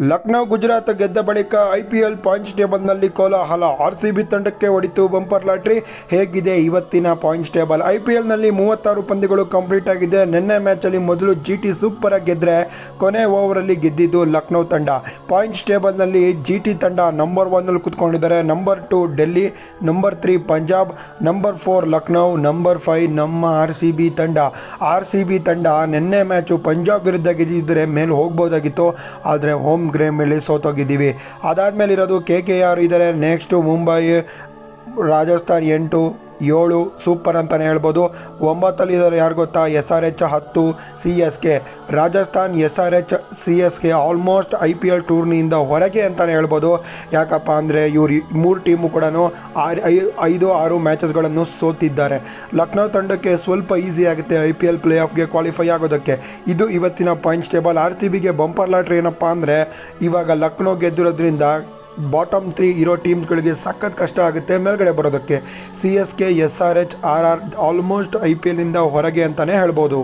ಲಕ್ನೋ, ಗುಜರಾತ್ ಗೆದ್ದ ಬಳಿಕ IPL points ಟೇಬಲ್ನಲ್ಲಿ ಕೋಲಾಹಲ. ಆರ್ಸಿಬಿ ತಂಡಕ್ಕೆ ಹೊಡಿತು ಬಂಪರ್ ಲಾಟ್ರಿ. ಹೇಗಿದೆ ಇವತ್ತಿನ ಪಾಯಿಂಟ್ಸ್ ಟೇಬಲ್? ಐಪಿಎಲ್ನಲ್ಲಿ ಮೂವತ್ತಾರು ಪಂದ್ಯಗಳು ಕಂಪ್ಲೀಟ್ ಆಗಿದೆ. ನಿನ್ನೆ ಮ್ಯಾಚಲ್ಲಿ ಮೊದಲು ಜಿ ಟಿ ಸೂಪರ್ ಆಗಿ ಗೆದ್ರೆ ಕೊನೆ ಓವರಲ್ಲಿ ಗೆದ್ದಿದ್ದು ಲಕ್ನೋ ತಂಡ. ಪಾಯಿಂಟ್ಸ್ ಟೇಬಲ್ನಲ್ಲಿ ಜಿ ಟಿ ತಂಡ ನಂಬರ್ ಒನ್ನಲ್ಲಿ ಕುತ್ಕೊಂಡಿದ್ದಾರೆ. Number two Delhi, number three Punjab, number four Lucknow, number five ನಮ್ಮ ಆರ್ ಸಿ ಬಿ ತಂಡ. ಆರ್ ಸಿ ಬಿ ತಂಡ ನಿನ್ನೆ ಮ್ಯಾಚು ಪಂಜಾಬ್ ವಿರುದ್ಧ ಗೆದ್ದಿದ್ದರೆ ಮೇಲೆ ಹೋಗ್ಬೋದಾಗಿತ್ತು. ಆದರೆ ಹೋಮ್ ಗ್ರೇ ಮೇಲೆ ಸೋತೋಗಿದ್ದೀವಿ. ಅದಾದಮೇಲೆ ಇರೋದು ಕೆ ಕೆ ಆರ್ ಇದ್ದಾರೆ. ನೆಕ್ಸ್ಟು ಮುಂಬೈ ರಾಜಸ್ಥಾನ್ ಎಂಟು ಏಳು, ಸೂಪರ್ ಅಂತಲೇ ಹೇಳ್ಬೋದು. ಒಂಬತ್ತಲ್ಲಿ ಇದ್ದಾರೆ ಯಾರು ಗೊತ್ತಾ? ಎಸ್ ಆರ್ ಎಚ್ ಹತ್ತು, C S K. Rajasthan S R H C S K almost I P L ಟೂರ್ನಿಯಿಂದ ಹೊರಗೆ ಅಂತಲೇ ಹೇಳ್ಬೋದು. ಯಾಕಪ್ಪ ಅಂದರೆ ಇವರು ಮೂರು ಟೀಮು ಕೂಡ ಆರು ಐದು, ಆರು ಮ್ಯಾಚಸ್ಗಳನ್ನು ಸೋತಿದ್ದಾರೆ. ಲಕ್ನೋ ತಂಡಕ್ಕೆ ಸ್ವಲ್ಪ ಈಸಿ ಆಗುತ್ತೆ ಐ ಪಿ ಎಲ್ ಪ್ಲೇ ಆಫ್ಗೆ ಕ್ವಾಲಿಫೈ ಆಗೋದಕ್ಕೆ. ಇದು ಇವತ್ತಿನ ಪಾಯಿಂಟ್ಸ್ ಟೇಬಲ್ ಆರ್ ಸಿ ಬಿಗೆ ಬಂಪರ್ ಲಾಟ್ರಿ ಏನಪ್ಪ ಅಂದರೆ ಇವಾಗ ಲಕ್ನೋ ಗೆದ್ದಿರೋದ್ರಿಂದ ಬಾಟಮ್ ತ್ರೀ ಇರೋ ಟೀಮ್ಗಳಿಗೆ ಸಖತ್ ಕಷ್ಟ ಆಗುತ್ತೆ. ಮೇಲ್ಗಡೆ ಬರೋದಕ್ಕೆ C S K S R H R R almost I P ಎಲ್ಲಿಂದ ಹೊರಗೆ ಅಂತಲೇ ಹೇಳ್ಬೋದು.